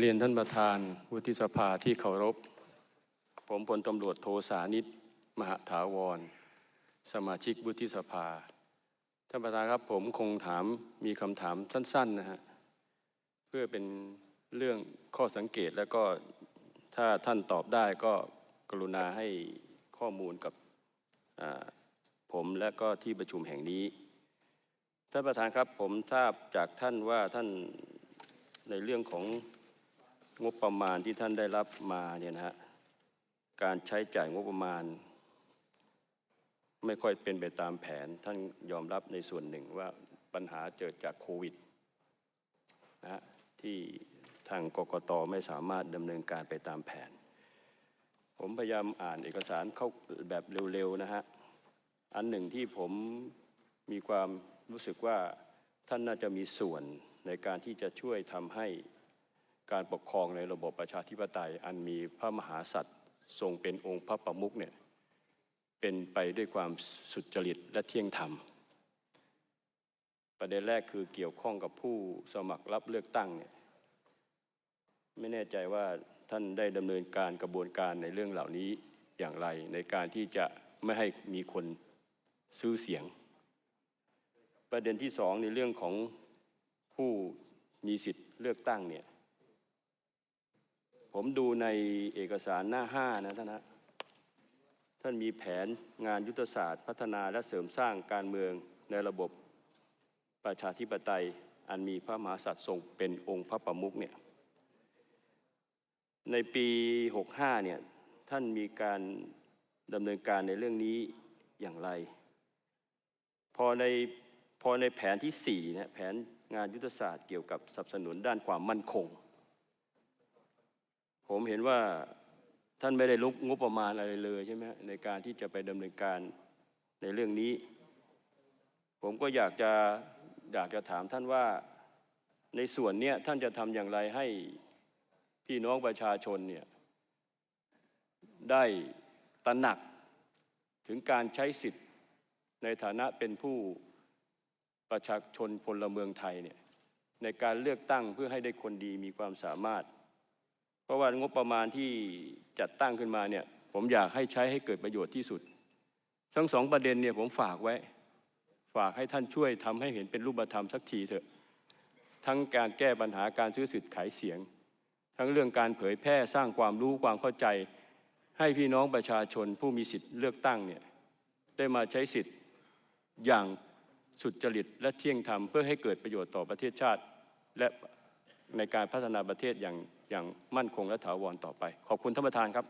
เรียนท่านประธานวุฒิสภาที่เคารพ ผมพลตำรวจโทสานิต มหาถาวร สมาชิกวุฒิสภา ท่านประธานครับผมคงถามมีคำถามสั้นๆนะฮะเพื่อเป็นเรื่องข้อสังเกตแล้วก็ถ้าท่านตอบได้ก็กรุณาให้ข้อมูลกับผมและก็ที่ประชุมแห่งนี้ท่านประธานครับผมทราบจากท่านว่าท่านในเรื่องของ งบประมาณที่ท่านได้รับมาเนี่ยนะฮะการใช้จ่ายงบประมาณ ไม่ค่อยเป็นไปตามแผน ท่านยอมรับในส่วนหนึ่งว่าปัญหาเกิดจากโควิดนะฮะที่ทางกกตไม่สามารถดำเนินการไปตามแผน ผมพยายามอ่านเอกสารเข้าแบบเร็วๆนะฮะอันหนึ่งที่ผมมีความรู้สึกว่าท่านน่าจะมีส่วนในการที่จะช่วยทำให้ การปกครองในระบบประชาธิปไตย อันมีพระมหากษัตริย์ทรงเป็นองค์พระประมุขเนี่ยเป็นไปด้วยความสุจริตและเที่ยงธรรม ประเด็นแรกคือเกี่ยวข้องกับผู้สมัครรับเลือกตั้งเนี่ยไม่แน่ใจว่าท่านได้ดำเนินการกระบวนการในเรื่องเหล่านี้อย่างไร ในการที่จะไม่ให้มีคนซื้อเสียง ประเด็นที่สองในเรื่องของผู้มีสิทธิ์เลือกตั้งเนี่ย ผมดูในเอกสารหน้าห้านะท่านนะท่านมีแผนงานยุทธศาสตร์ พัฒนาและเสริมสร้างการเมืองในระบบประชาธิปไตยอันมีพระมหากษัตริย์ทรงเป็นองค์พระประมุขเนี่ยในปี 65 เนี่ยท่านมีการดำเนินการในเรื่องนี้อย่างไร พอในพอในแผนที่สี่เนี่ยแผนงานยุทธศาสตร์เกี่ยวกับสนับสนุนด้านความมั่นคง ผมเห็นว่าท่านไม่ได้ลุกงบประมาณอะไรเลยใช่ไหมในการที่จะไปดำเนินการในเรื่องนี้ ผมก็อยากจะอยากจะถามท่านว่าในส่วนเนี้ยท่านจะทำอย่างไรให้พี่น้องประชาชนเนี่ยได้ตระหนักถึงการใช้สิทธิ์ในฐานะเป็นผู้ประชาชนพลเมืองไทยเนี่ยในการเลือกตั้งเพื่อให้ได้คนดีมีความสามารถ ราะว่างบประมาณที่จัดตั้งขึ้นมาเนี่ยผมอยากให้ใช้ให้เกิดประโยชน์ที่สุด ทั้งสองประเด็นเนี่ยผมฝากไว้ ฝากให้ท่านช่วยทำให้เห็นเป็นรูปธรรมสักทีเถอะทั้งการแก้ปัญหาการซื้อสิทธิ์ขายเสียง ทั้งเรื่องการเผยแพร่สร้างความรู้ความเข้าใจ ให้พี่น้องประชาชนผู้มีสิทธิ์เลือกตั้งเนี่ยได้มาใช้สิทธิ์อย่างสุจริตและเที่ยงธรรมเพื่อให้เกิดประโยชน์ต่อประเทศชาติ และในการพัฒนาประเทศอย่าง อย่างมั่นคงและถาวรต่อไป ขอบคุณท่านประธานครับ